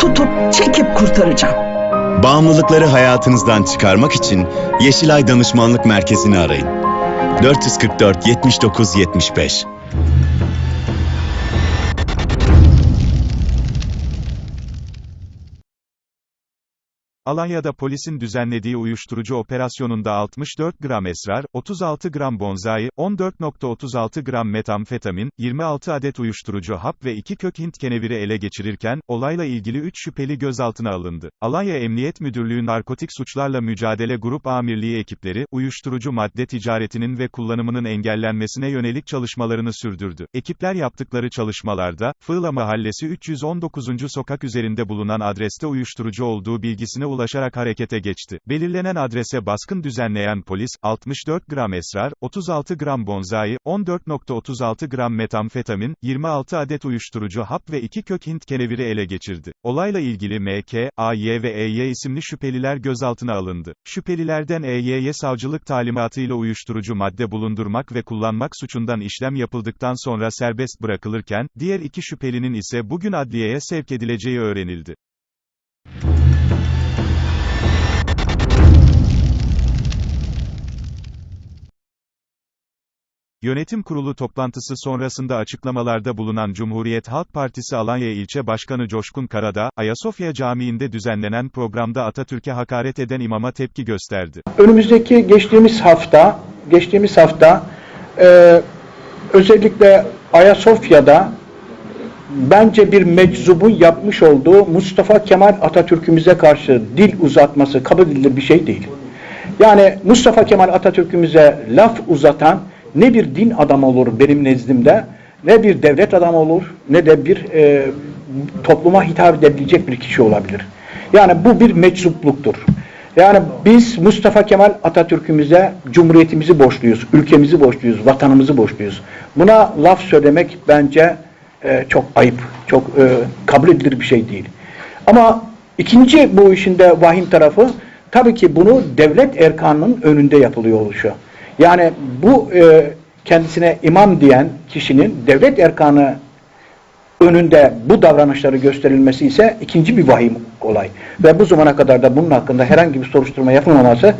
tutup çekip kurtaracağım. Bağımlılıkları hayatınızdan çıkarmak için Yeşilay Danışmanlık Merkezi'ni arayın. 444 79 75 Alanya'da polisin düzenlediği uyuşturucu operasyonunda 64 gram esrar, 36 gram bonzai, 14.36 gram metamfetamin, 26 adet uyuşturucu hap ve 2 kök Hint keneviri ele geçirirken, olayla ilgili 3 şüpheli gözaltına alındı. Alanya Emniyet Müdürlüğü Narkotik Suçlarla Mücadele Grup Amirliği ekipleri, uyuşturucu madde ticaretinin ve kullanımının engellenmesine yönelik çalışmalarını sürdürdü. Ekipler yaptıkları çalışmalarda, Fığla Mahallesi 319. sokak üzerinde bulunan adreste uyuşturucu olduğu bilgisine ulaşarak harekete geçti. Belirlenen adrese baskın düzenleyen polis, 64 gram esrar, 36 gram bonzai, 14.36 gram metamfetamin, 26 adet uyuşturucu hap ve 2 kök Hint keneviri ele geçirdi. Olayla ilgili MK, AY ve EY isimli şüpheliler gözaltına alındı. Şüphelilerden EY'ye savcılık talimatıyla uyuşturucu madde bulundurmak ve kullanmak suçundan işlem yapıldıktan sonra serbest bırakılırken, diğer iki şüphelinin ise bugün adliyeye sevk edileceği öğrenildi. Yönetim kurulu toplantısı sonrasında açıklamalarda bulunan Cumhuriyet Halk Partisi Alanya İlçe Başkanı Coşkun Karadağ, Ayasofya Camii'nde düzenlenen programda Atatürk'e hakaret eden imama tepki gösterdi. Önümüzdeki geçtiğimiz hafta, geçtiğimiz hafta e, özellikle Ayasofya'da bence bir meczubun yapmış olduğu Mustafa Kemal Atatürk'ümüze karşı dil uzatması kabul edilir bir şey değil. Yani Mustafa Kemal Atatürk'ümüze laf uzatan ne bir din adamı olur benim nezdimde, ne bir devlet adamı olur, ne de bir e, topluma hitap edebilecek bir kişi olabilir. Yani bu bir meczupluktur. Yani biz Mustafa Kemal Atatürk'ümüze cumhuriyetimizi borçluyuz, ülkemizi borçluyuz, vatanımızı borçluyuz. Buna laf söylemek bence e, çok ayıp, çok e, kabul edilir bir şey değil. Ama ikinci bu işin de vahim tarafı tabii ki bunu devlet erkanının önünde yapılıyor oluşu. Yani bu e, kendisine imam diyen kişinin devlet erkanı önünde bu davranışları gösterilmesi ise ikinci bir vahim olay. Ve bu zamana kadar da bunun hakkında herhangi bir soruşturma yapılmaması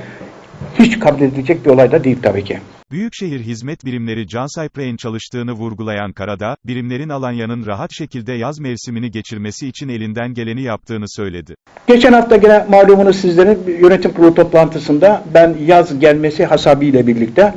hiç kabul edilecek bir olay da değil tabii ki. Büyükşehir Hizmet Birimleri Can Saypre'nin çalıştığını vurgulayan Karadağ, birimlerin Alanya'nın rahat şekilde yaz mevsimini geçirmesi için elinden geleni yaptığını söyledi. Geçen hafta gene malumunuz sizlerin yönetim kurulu toplantısında ben yaz gelmesi hasabıyla birlikte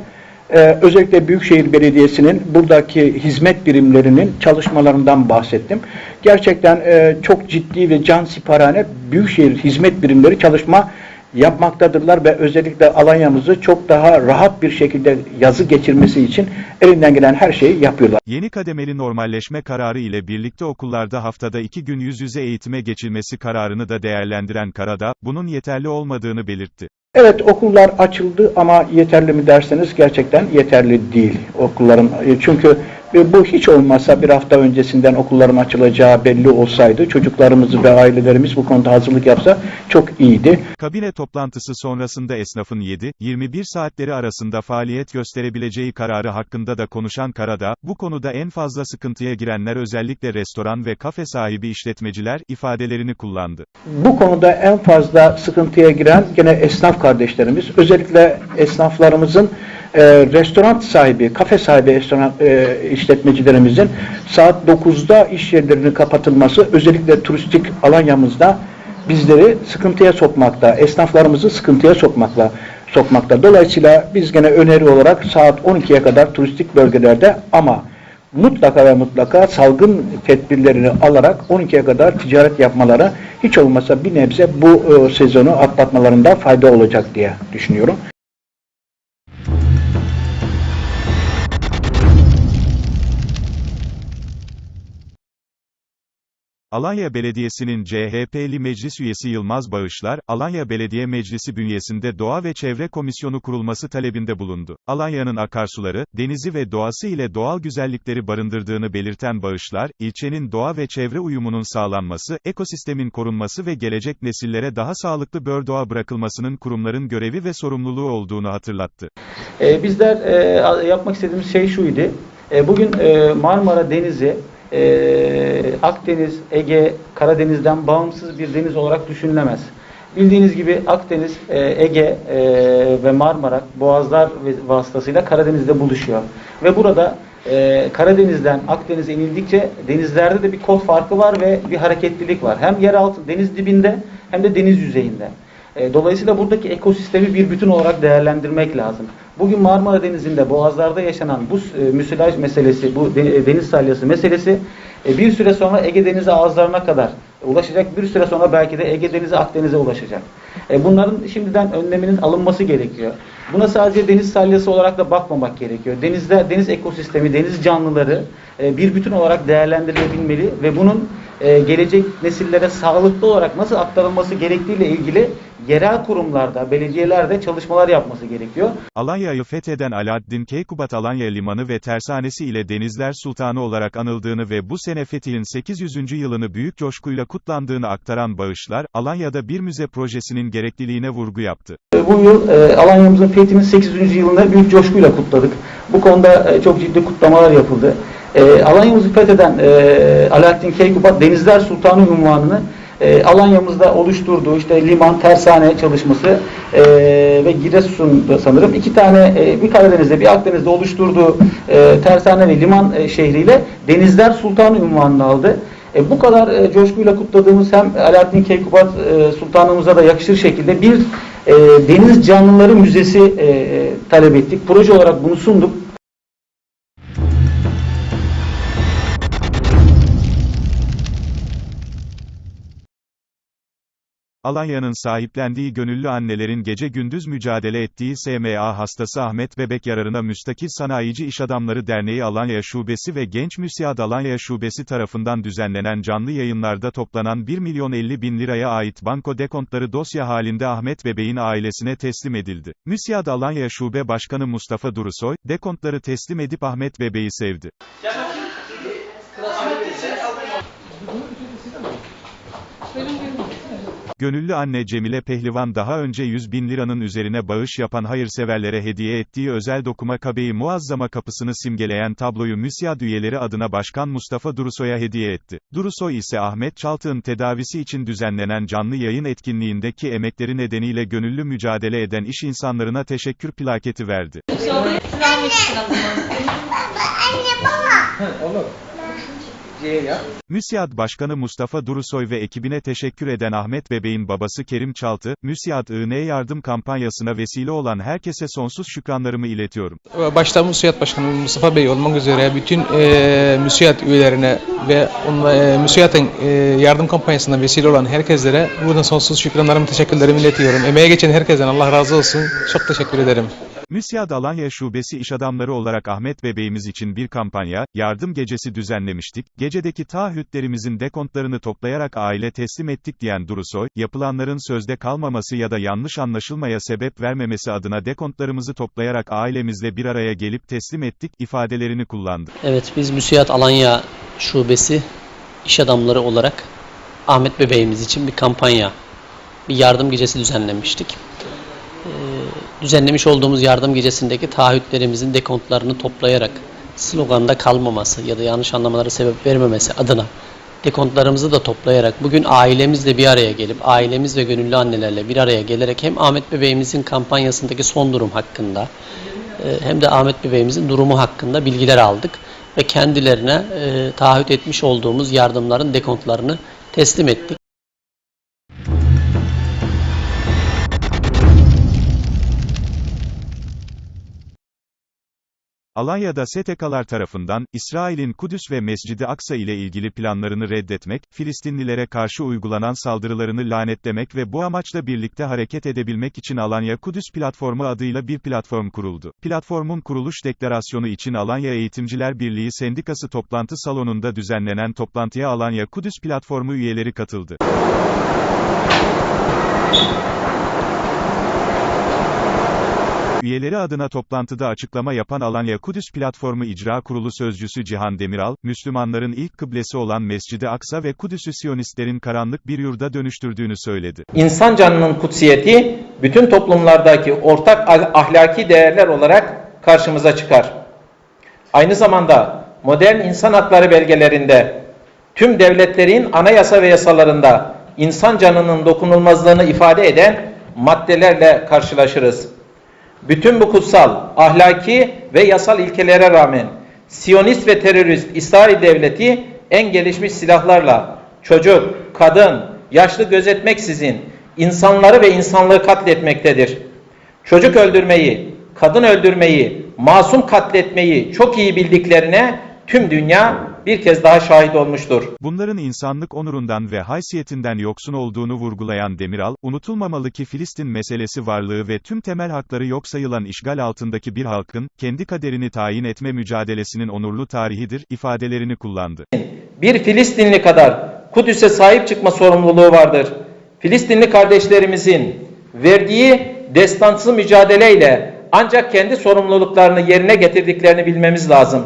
e, özellikle Büyükşehir Belediyesi'nin buradaki hizmet birimlerinin çalışmalarından bahsettim. Gerçekten e, çok ciddi ve can siparhane Büyükşehir hizmet birimleri çalışma yapmaktadırlar ve özellikle Alanya'mızı çok daha rahat bir şekilde yazı geçirmesi için elinden gelen her şeyi yapıyorlar. Yeni kademeli normalleşme kararı ile birlikte okullarda haftada iki gün yüz yüze eğitime geçilmesi kararını da değerlendiren Karadağ, bunun yeterli olmadığını belirtti. Evet okullar açıldı ama yeterli mi derseniz gerçekten yeterli değil okulların. E, Çünkü e, bu hiç olmazsa bir hafta öncesinden okulların açılacağı belli olsaydı çocuklarımız ve ailelerimiz bu konuda hazırlık yapsa çok iyiydi. Kabine toplantısı sonrasında esnafın 7-21 saatleri arasında faaliyet gösterebileceği kararı hakkında da konuşan Karadağ, bu konuda en fazla sıkıntıya girenler özellikle restoran ve kafe sahibi işletmeciler ifadelerini kullandı. Bu konuda en fazla sıkıntıya giren gene esnaf kardeşlerimiz, özellikle esnaflarımızın e, restoran sahibi, kafe sahibi restoran e, işletmecilerimizin saat 9'da iş yerlerinin kapatılması özellikle turistik Alanya'mızda bizleri sıkıntıya sokmakta, esnaflarımızı sıkıntıya sokmakla sokmakta. Dolayısıyla biz gene öneri olarak saat 12'ye kadar turistik bölgelerde ama mutlaka ve mutlaka salgın tedbirlerini alarak 12'ye kadar ticaret yapmaları hiç olmasa bir nebze bu e, sezonu atlatmalarında fayda olacak diye düşünüyorum. Alanya Belediyesi'nin CHP'li meclis üyesi Yılmaz Bağışlar, Alanya Belediye Meclisi bünyesinde Doğa ve Çevre Komisyonu kurulması talebinde bulundu. Alanya'nın akarsuları, denizi ve doğası ile doğal güzellikleri barındırdığını belirten Bağışlar, ilçenin doğa ve çevre uyumunun sağlanması, ekosistemin korunması ve gelecek nesillere daha sağlıklı bör doğa bırakılmasının kurumların görevi ve sorumluluğu olduğunu hatırlattı. E, bizler e, yapmak istediğimiz şey şuydu. E, bugün e, Marmara Denizi e, Akdeniz, Ege, Karadeniz'den bağımsız bir deniz olarak düşünülemez. Bildiğiniz gibi Akdeniz, e, Ege e, ve Marmara boğazlar vasıtasıyla Karadeniz'de buluşuyor. Ve burada e, Karadeniz'den Akdeniz'e inildikçe denizlerde de bir kod farkı var ve bir hareketlilik var. Hem yeraltı deniz dibinde hem de deniz yüzeyinde. E, Dolayısıyla buradaki ekosistemi bir bütün olarak değerlendirmek lazım. Bugün Marmara Denizi'nde, Boğazlar'da yaşanan bu e, müsilaj meselesi, bu e, deniz salyası meselesi e, bir süre sonra Ege Denizi ağızlarına kadar ulaşacak. Bir süre sonra belki de Ege Denizi Akdeniz'e ulaşacak. Bunların şimdiden önleminin alınması gerekiyor. Buna sadece deniz salyası olarak da bakmamak gerekiyor. Denizde deniz ekosistemi, deniz canlıları bir bütün olarak değerlendirilebilmeli ve bunun gelecek nesillere sağlıklı olarak nasıl aktarılması gerektiğiyle ilgili yerel kurumlarda, belediyelerde çalışmalar yapması gerekiyor. Alanya'yı fetheden Alaaddin Keykubat Alanya Limanı ve tersanesi ile Denizler Sultanı olarak anıldığını ve bu sene fethihin 800. yılını büyük coşkuyla kutlandığını aktaran bağışlar, Alanya'da bir müze projesinin gerekliliğine vurgu yaptı. E, Bu yıl e, Alanya'mızın fethinin 800. yılını büyük coşkuyla kutladık. Bu konuda e, çok ciddi kutlamalar yapıldı. E, Alanya'mızı fetheden e, Alaaddin Keykubat Denizler Sultanı unvanını e, Alanya'mızda oluşturduğu işte liman, tersane çalışması e, ve Giresun'da sanırım iki tane e, bir Karadeniz'de bir Akdeniz'de oluşturduğu e, tersane ve liman e, şehriyle Denizler Sultanı unvanını aldı. E, bu kadar e, coşkuyla kutladığımız hem Alaaddin Keykubat e, Sultanımıza da yakışır şekilde bir e, deniz canlıları müzesi e, talep ettik. Proje olarak bunu sunduk. Alanya'nın sahiplendiği gönüllü annelerin gece gündüz mücadele ettiği SMA hastası Ahmet Bebek yararına Müstakil Sanayici İş Adamları Derneği Alanya Şubesi ve Genç Müsiad Alanya Şubesi tarafından düzenlenen canlı yayınlarda toplanan 1 milyon 50 bin liraya ait banko dekontları dosya halinde Ahmet Bebek'in ailesine teslim edildi. Müsiad Alanya Şube Başkanı Mustafa Durusoy, dekontları teslim edip Ahmet Bebek'i sevdi. Gönüllü anne Cemile Pehlivan daha önce 100 bin liranın üzerine bağış yapan hayırseverlere hediye ettiği özel dokuma kabeyi muazzama kapısını simgeleyen tabloyu müsiyad üyeleri adına Başkan Mustafa Durusoy'a hediye etti. Durusoy ise Ahmet Çaltık'ın tedavisi için düzenlenen canlı yayın etkinliğindeki emekleri nedeniyle gönüllü mücadele eden iş insanlarına teşekkür plaketi verdi. Müsiyad Başkanı Mustafa Durusoy ve ekibine teşekkür eden Ahmet Bebek'in babası Kerim Çaltı, Müsiyad İğne Yardım kampanyasına vesile olan herkese sonsuz şükranlarımı iletiyorum. Başta Müsiyat Başkanı Mustafa Bey olmak üzere bütün e, Müsiyat üyelerine ve onunla, e, Müsiyat'ın e, yardım kampanyasına vesile olan herkeslere buradan sonsuz şükranlarımı, teşekkürlerimi iletiyorum. Emeğe geçen herkesten Allah razı olsun. Çok teşekkür ederim. Müsiyad Alanya Şubesi iş adamları olarak Ahmet Bebeğimiz için bir kampanya, yardım gecesi düzenlemiştik. Gecedeki taahhütlerimizin dekontlarını toplayarak aile teslim ettik diyen Durusoy, yapılanların sözde kalmaması ya da yanlış anlaşılmaya sebep vermemesi adına dekontlarımızı toplayarak ailemizle bir araya gelip teslim ettik ifadelerini kullandı. Evet biz Müsiyat Alanya Şubesi iş adamları olarak Ahmet bebeğimiz için bir kampanya, bir yardım gecesi düzenlemiştik. Ee, düzenlemiş olduğumuz yardım gecesindeki taahhütlerimizin dekontlarını toplayarak sloganda kalmaması ya da yanlış anlamalara sebep vermemesi adına dekontlarımızı da toplayarak bugün ailemizle bir araya gelip ailemiz ve gönüllü annelerle bir araya gelerek hem Ahmet bebeğimizin kampanyasındaki son durum hakkında e, hem de Ahmet bebeğimizin durumu hakkında bilgiler aldık ve kendilerine e, taahhüt etmiş olduğumuz yardımların dekontlarını teslim ettik. Alanya'da STK'lar tarafından, İsrail'in Kudüs ve Mescid-i Aksa ile ilgili planlarını reddetmek, Filistinlilere karşı uygulanan saldırılarını lanetlemek ve bu amaçla birlikte hareket edebilmek için Alanya Kudüs Platformu adıyla bir platform kuruldu. Platformun kuruluş deklarasyonu için Alanya Eğitimciler Birliği Sendikası toplantı salonunda düzenlenen toplantıya Alanya Kudüs Platformu üyeleri katıldı. Üyeleri adına toplantıda açıklama yapan Alanya Kudüs Platformu İcra Kurulu Sözcüsü Cihan Demiral, Müslümanların ilk kıblesi olan Mescid-i Aksa ve Kudüs'ü Siyonistlerin karanlık bir yurda dönüştürdüğünü söyledi. İnsan canının kutsiyeti bütün toplumlardaki ortak ah- ahlaki değerler olarak karşımıza çıkar. Aynı zamanda modern insan hakları belgelerinde, tüm devletlerin anayasa ve yasalarında insan canının dokunulmazlığını ifade eden maddelerle karşılaşırız. Bütün bu kutsal, ahlaki ve yasal ilkelere rağmen Siyonist ve terörist İsrail devleti en gelişmiş silahlarla çocuk, kadın, yaşlı gözetmeksizin insanları ve insanlığı katletmektedir. Çocuk öldürmeyi, kadın öldürmeyi, masum katletmeyi çok iyi bildiklerine tüm dünya bir kez daha şahit olmuştur. Bunların insanlık onurundan ve haysiyetinden yoksun olduğunu vurgulayan Demiral, unutulmamalı ki Filistin meselesi varlığı ve tüm temel hakları yok sayılan işgal altındaki bir halkın, kendi kaderini tayin etme mücadelesinin onurlu tarihidir, ifadelerini kullandı. bir Filistinli kadar Kudüs'e sahip çıkma sorumluluğu vardır. Filistinli kardeşlerimizin verdiği destansı mücadeleyle ancak kendi sorumluluklarını yerine getirdiklerini bilmemiz lazım.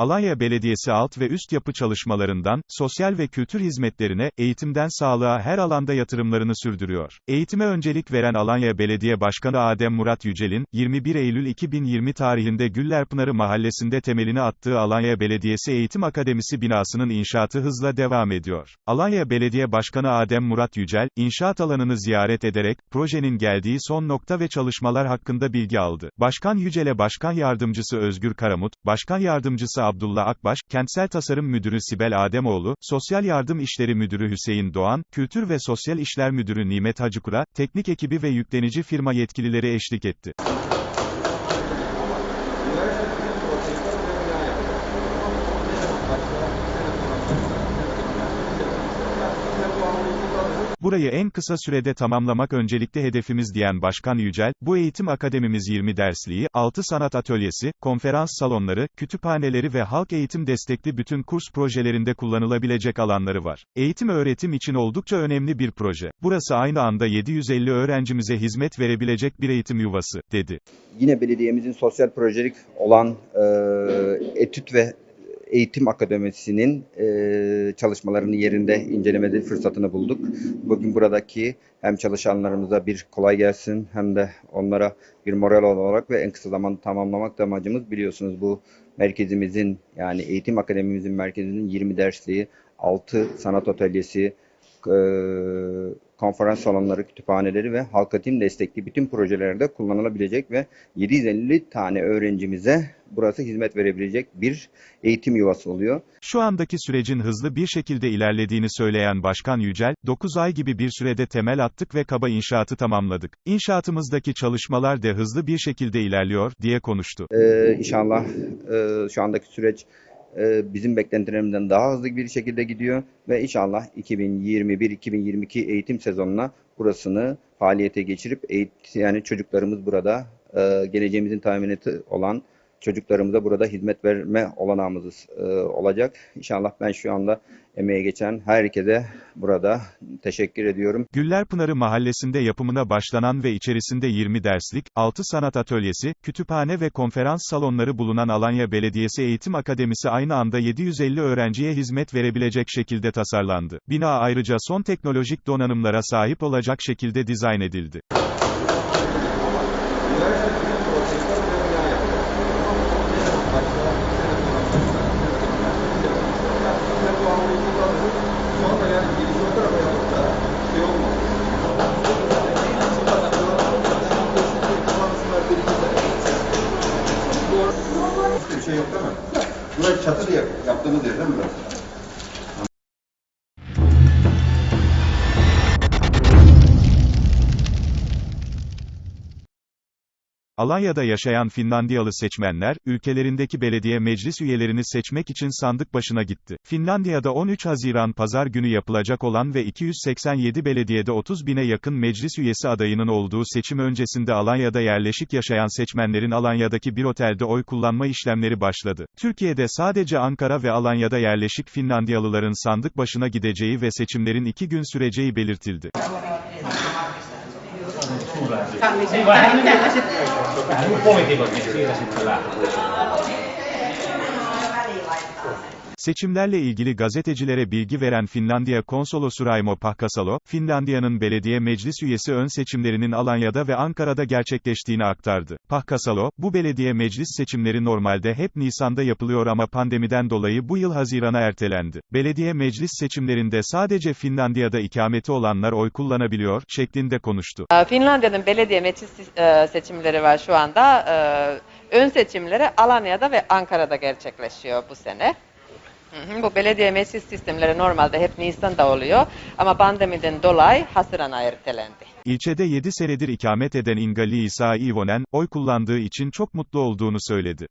Alanya Belediyesi alt ve üst yapı çalışmalarından, sosyal ve kültür hizmetlerine, eğitimden sağlığa her alanda yatırımlarını sürdürüyor. Eğitime öncelik veren Alanya Belediye Başkanı Adem Murat Yücel'in, 21 Eylül 2020 tarihinde Güllerpınarı Mahallesi'nde temelini attığı Alanya Belediyesi Eğitim Akademisi binasının inşaatı hızla devam ediyor. Alanya Belediye Başkanı Adem Murat Yücel, inşaat alanını ziyaret ederek, projenin geldiği son nokta ve çalışmalar hakkında bilgi aldı. Başkan Yücel'e Başkan Yardımcısı Özgür Karamut, Başkan Yardımcısı Abdullah Akbaş, Kentsel Tasarım Müdürü Sibel Ademoğlu, Sosyal Yardım İşleri Müdürü Hüseyin Doğan, Kültür ve Sosyal İşler Müdürü Nimet Hacıkura, teknik ekibi ve yüklenici firma yetkilileri eşlik etti. Burayı en kısa sürede tamamlamak öncelikli hedefimiz diyen Başkan Yücel, bu eğitim akademimiz 20 dersliği, 6 sanat atölyesi, konferans salonları, kütüphaneleri ve halk eğitim destekli bütün kurs projelerinde kullanılabilecek alanları var. Eğitim öğretim için oldukça önemli bir proje. Burası aynı anda 750 öğrencimize hizmet verebilecek bir eğitim yuvası, dedi. yine belediyemizin sosyal projelik olan e, etüt ve eğitim akademisinin e, çalışmalarını yerinde incelemede fırsatını bulduk. Bugün buradaki hem çalışanlarımıza bir kolay gelsin hem de onlara bir moral olarak ve en kısa zamanda tamamlamak da amacımız biliyorsunuz bu merkezimizin yani eğitim akademimizin merkezinin 20 dersliği, 6 sanat atölyesi, e, konferans salonları, kütüphaneleri ve halka tim destekli bütün projelerde kullanılabilecek ve 750 tane öğrencimize burası hizmet verebilecek bir eğitim yuvası oluyor. Şu andaki sürecin hızlı bir şekilde ilerlediğini söyleyen Başkan Yücel, 9 ay gibi bir sürede temel attık ve kaba inşaatı tamamladık. İnşaatımızdaki çalışmalar da hızlı bir şekilde ilerliyor, diye konuştu. Ee, inşallah e, şu andaki süreç e, bizim beklentilerimizden daha hızlı bir şekilde gidiyor ve inşallah 2021-2022 eğitim sezonuna burasını faaliyete geçirip eğit yani çocuklarımız burada e, geleceğimizin teminatı olan çocuklarımıza burada hizmet verme olanağımız e, olacak. İnşallah ben şu anda emeğe geçen herkese burada teşekkür ediyorum. Güllerpınarı Mahallesi'nde yapımına başlanan ve içerisinde 20 derslik, 6 sanat atölyesi, kütüphane ve konferans salonları bulunan Alanya Belediyesi Eğitim Akademisi aynı anda 750 öğrenciye hizmet verebilecek şekilde tasarlandı. Bina ayrıca son teknolojik donanımlara sahip olacak şekilde dizayn edildi. Buraya çatır yap, yaptığımız yer değil mi? Alanya'da yaşayan Finlandiyalı seçmenler, ülkelerindeki belediye meclis üyelerini seçmek için sandık başına gitti. Finlandiya'da 13 Haziran pazar günü yapılacak olan ve 287 belediyede 30 bine yakın meclis üyesi adayının olduğu seçim öncesinde Alanya'da yerleşik yaşayan seçmenlerin Alanya'daki bir otelde oy kullanma işlemleri başladı. Türkiye'de sadece Ankara ve Alanya'da yerleşik Finlandiyalıların sandık başına gideceği ve seçimlerin iki gün süreceği belirtildi. muuttamisen. Niin, vai hän nyt poliitikot, niin siitä sitten lähtee. Seçimlerle ilgili gazetecilere bilgi veren Finlandiya Konsolosu Raimo Pahkasalo, Finlandiya'nın belediye meclis üyesi ön seçimlerinin Alanya'da ve Ankara'da gerçekleştiğini aktardı. Pahkasalo, bu belediye meclis seçimleri normalde hep Nisan'da yapılıyor ama pandemiden dolayı bu yıl Haziran'a ertelendi. Belediye meclis seçimlerinde sadece Finlandiya'da ikameti olanlar oy kullanabiliyor, şeklinde konuştu. Ee, Finlandiya'nın belediye meclis e, seçimleri var şu anda. Ee, Ön seçimleri Alanya'da ve Ankara'da gerçekleşiyor bu sene. Hı hı, Bu belediye meclis sistemleri normalde hep Nisan'da oluyor ama pandemiden dolayı Haziran'a ertelendi. İlçede 7 senedir ikamet eden İngali İsa İvonen, oy kullandığı için çok mutlu olduğunu söyledi.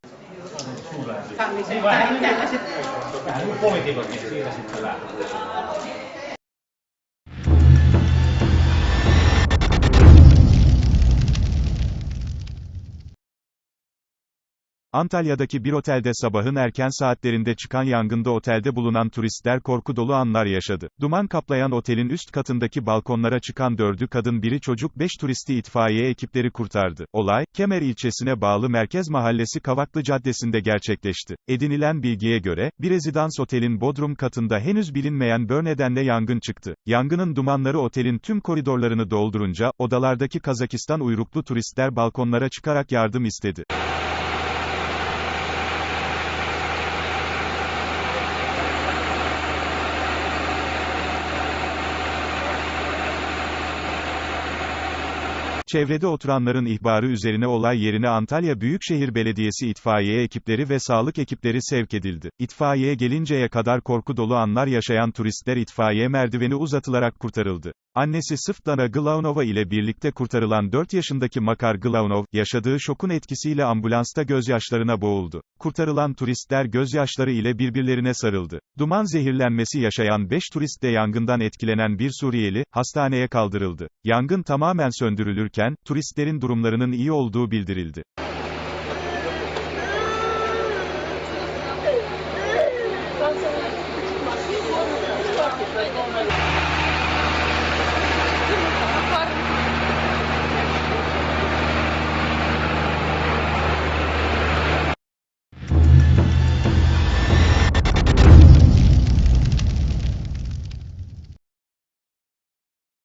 Antalya'daki bir otelde sabahın erken saatlerinde çıkan yangında otelde bulunan turistler korku dolu anlar yaşadı. Duman kaplayan otelin üst katındaki balkonlara çıkan dördü kadın biri çocuk beş turisti itfaiye ekipleri kurtardı. Olay, Kemer ilçesine bağlı Merkez Mahallesi Kavaklı Caddesi'nde gerçekleşti. Edinilen bilgiye göre, bir rezidans otelin bodrum katında henüz bilinmeyen bör nedenle yangın çıktı. Yangının dumanları otelin tüm koridorlarını doldurunca, odalardaki Kazakistan uyruklu turistler balkonlara çıkarak yardım istedi. Çevrede oturanların ihbarı üzerine olay yerine Antalya Büyükşehir Belediyesi itfaiye ekipleri ve sağlık ekipleri sevk edildi. İtfaiye gelinceye kadar korku dolu anlar yaşayan turistler itfaiye merdiveni uzatılarak kurtarıldı. Annesi Sıftlana Glaunova ile birlikte kurtarılan 4 yaşındaki Makar Glaunov, yaşadığı şokun etkisiyle ambulansta gözyaşlarına boğuldu. Kurtarılan turistler gözyaşları ile birbirlerine sarıldı. Duman zehirlenmesi yaşayan 5 turist de yangından etkilenen bir Suriyeli, hastaneye kaldırıldı. Yangın tamamen söndürülürken, turistlerin durumlarının iyi olduğu bildirildi.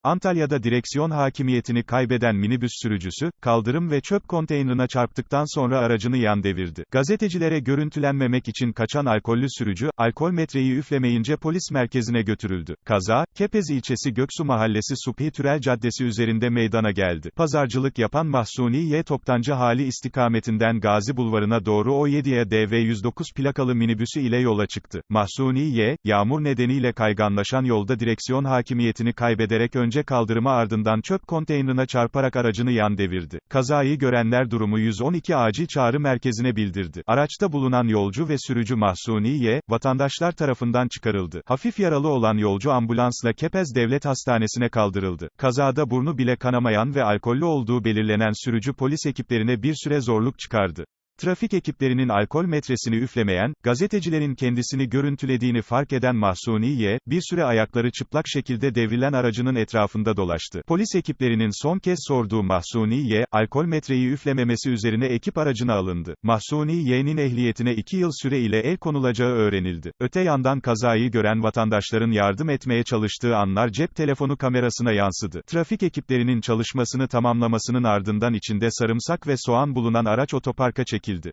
Antalya'da direksiyon hakimiyetini kaybeden minibüs sürücüsü, kaldırım ve çöp konteynerına çarptıktan sonra aracını yan devirdi. Gazetecilere görüntülenmemek için kaçan alkollü sürücü, alkol metreyi üflemeyince polis merkezine götürüldü. Kaza, Kepez ilçesi Göksu Mahallesi Subhi Türel Caddesi üzerinde meydana geldi. Pazarcılık yapan Mahsuni Y. Toptancı Hali istikametinden Gazi Bulvarı'na doğru O7'ye DV 109 plakalı minibüsü ile yola çıktı. Mahsuni Y, yağmur nedeniyle kayganlaşan yolda direksiyon hakimiyetini kaybederek önce kaldırıma ardından çöp konteynerına çarparak aracını yan devirdi. Kazayı görenler durumu 112 acil çağrı merkezine bildirdi. Araçta bulunan yolcu ve sürücü Mahsuni Y, vatandaşlar tarafından çıkarıldı. Hafif yaralı olan yolcu ambulansla Kepez Devlet Hastanesi'ne kaldırıldı. Kazada burnu bile kanamayan ve alkollü olduğu belirlenen sürücü polis ekiplerine bir süre zorluk çıkardı. Trafik ekiplerinin alkol metresini üflemeyen, gazetecilerin kendisini görüntülediğini fark eden Mahsuni Y, bir süre ayakları çıplak şekilde devrilen aracının etrafında dolaştı. Polis ekiplerinin son kez sorduğu Mahsuni Y, alkol metreyi üflememesi üzerine ekip aracına alındı. Mahsuni Y'nin ehliyetine 2 yıl süre ile el konulacağı öğrenildi. Öte yandan kazayı gören vatandaşların yardım etmeye çalıştığı anlar cep telefonu kamerasına yansıdı. Trafik ekiplerinin çalışmasını tamamlamasının ardından içinde sarımsak ve soğan bulunan araç otoparka çekildi çekildi.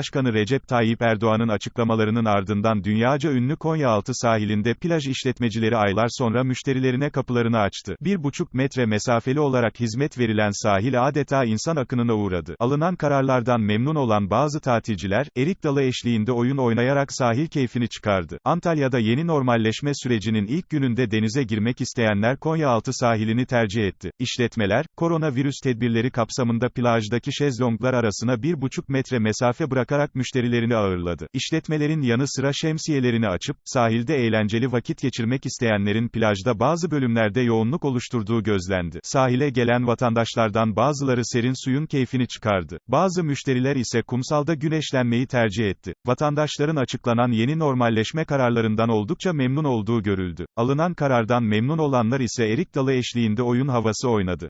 Cumhurbaşkanı Recep Tayyip Erdoğan'ın açıklamalarının ardından dünyaca ünlü Konyaaltı sahilinde plaj işletmecileri aylar sonra müşterilerine kapılarını açtı. 1,5 metre mesafeli olarak hizmet verilen sahil adeta insan akınına uğradı. Alınan kararlardan memnun olan bazı tatilciler, erik dalı eşliğinde oyun oynayarak sahil keyfini çıkardı. Antalya'da yeni normalleşme sürecinin ilk gününde denize girmek isteyenler Konyaaltı sahilini tercih etti. İşletmeler, koronavirüs tedbirleri kapsamında plajdaki şezlonglar arasına 1,5 metre mesafe bırakarak müşterilerini ağırladı. İşletmelerin yanı sıra şemsiyelerini açıp, sahilde eğlenceli vakit geçirmek isteyenlerin plajda bazı bölümlerde yoğunluk oluşturduğu gözlendi. Sahile gelen vatandaşlardan bazıları serin suyun keyfini çıkardı. Bazı müşteriler ise kumsalda güneşlenmeyi tercih etti. Vatandaşların açıklanan yeni normalleşme kararlarından oldukça memnun olduğu görüldü. Alınan karardan memnun olanlar ise erik dalı eşliğinde oyun havası oynadı.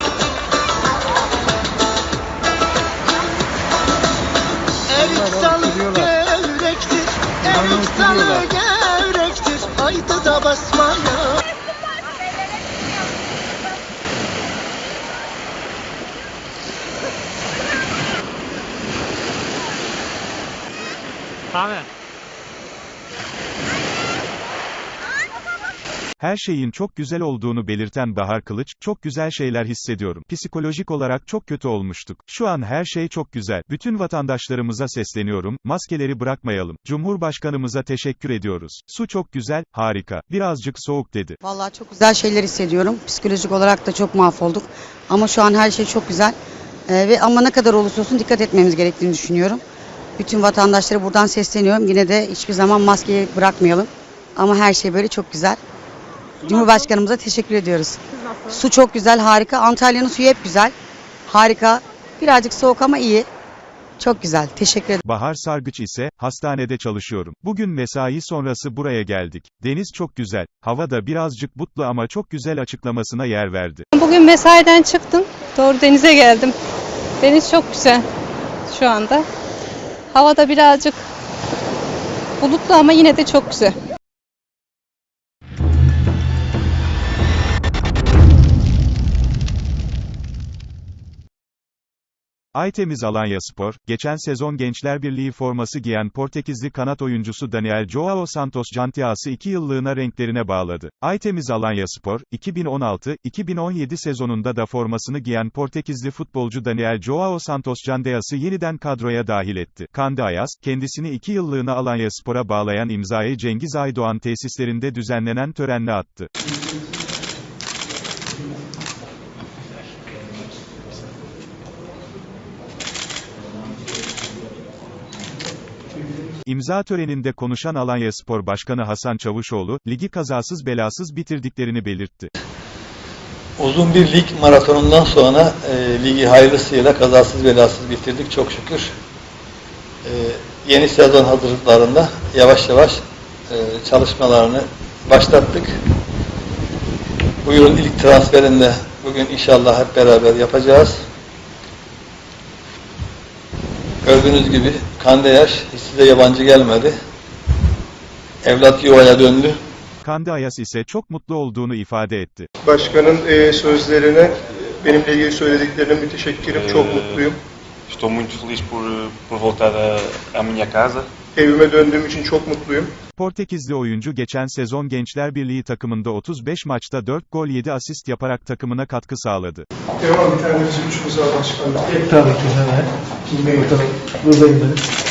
Erik dalı gevrektir, haydi da basmaya. Her şeyin çok güzel olduğunu belirten Bahar Kılıç, çok güzel şeyler hissediyorum. Psikolojik olarak çok kötü olmuştuk. Şu an her şey çok güzel. Bütün vatandaşlarımıza sesleniyorum, maskeleri bırakmayalım. Cumhurbaşkanımıza teşekkür ediyoruz. Su çok güzel, harika. Birazcık soğuk dedi. Vallahi çok güzel şeyler hissediyorum. Psikolojik olarak da çok mahvolduk. Ama şu an her şey çok güzel. Ee, ve ama ne kadar olursa olsun dikkat etmemiz gerektiğini düşünüyorum. Bütün vatandaşlara buradan sesleniyorum. Yine de hiçbir zaman maskeyi bırakmayalım. Ama her şey böyle çok güzel. Cumhurbaşkanımıza teşekkür ediyoruz. Su çok güzel, harika. Antalya'nın suyu hep güzel. Harika. Birazcık soğuk ama iyi. Çok güzel. Teşekkür ederim. Bahar Sargıç ise, hastanede çalışıyorum. Bugün mesai sonrası buraya geldik. Deniz çok güzel. Hava da birazcık butlu ama çok güzel açıklamasına yer verdi. Bugün mesaiden çıktım. Doğru denize geldim. Deniz çok güzel şu anda. Hava da birazcık bulutlu ama yine de çok güzel. Aytemiz Alanya Spor, geçen sezon Gençler Birliği forması giyen Portekizli kanat oyuncusu Daniel Joao Santos Cantias'ı 2 yıllığına renklerine bağladı. Aytemiz Alanya Spor, 2016-2017 sezonunda da formasını giyen Portekizli futbolcu Daniel Joao Santos Cantias'ı yeniden kadroya dahil etti. Ayaz, kendisini 2 yıllığına Alanya Spor'a bağlayan imzayı Cengiz Aydoğan tesislerinde düzenlenen törenle attı. İmza töreninde konuşan Alanya Spor Başkanı Hasan Çavuşoğlu, ligi kazasız belasız bitirdiklerini belirtti. Uzun bir lig maratonundan sonra e, ligi hayırlısıyla kazasız belasız bitirdik çok şükür. E, yeni sezon hazırlıklarında yavaş yavaş e, çalışmalarını başlattık. Bu yılın ilk transferinde bugün inşallah hep beraber yapacağız. Gördüğünüz gibi Kandeyaş hiç size yabancı gelmedi. Evlat yuvaya döndü. Kande Ayas ise çok mutlu olduğunu ifade etti. Başkanın e, sözlerine, benimle ilgili söylediklerine müteşekkirim, çok mutluyum. Estou muito feliz por, por voltar a, à minha casa. Evime döndüğüm için çok mutluyum. Portekizli oyuncu geçen sezon Gençler Birliği takımında 35 maçta 4 gol 7 asist yaparak takımına katkı sağladı. Devam bir tane bizim üçümüz var başkanım. Tabii ki. Bakalım. Buradayım ben.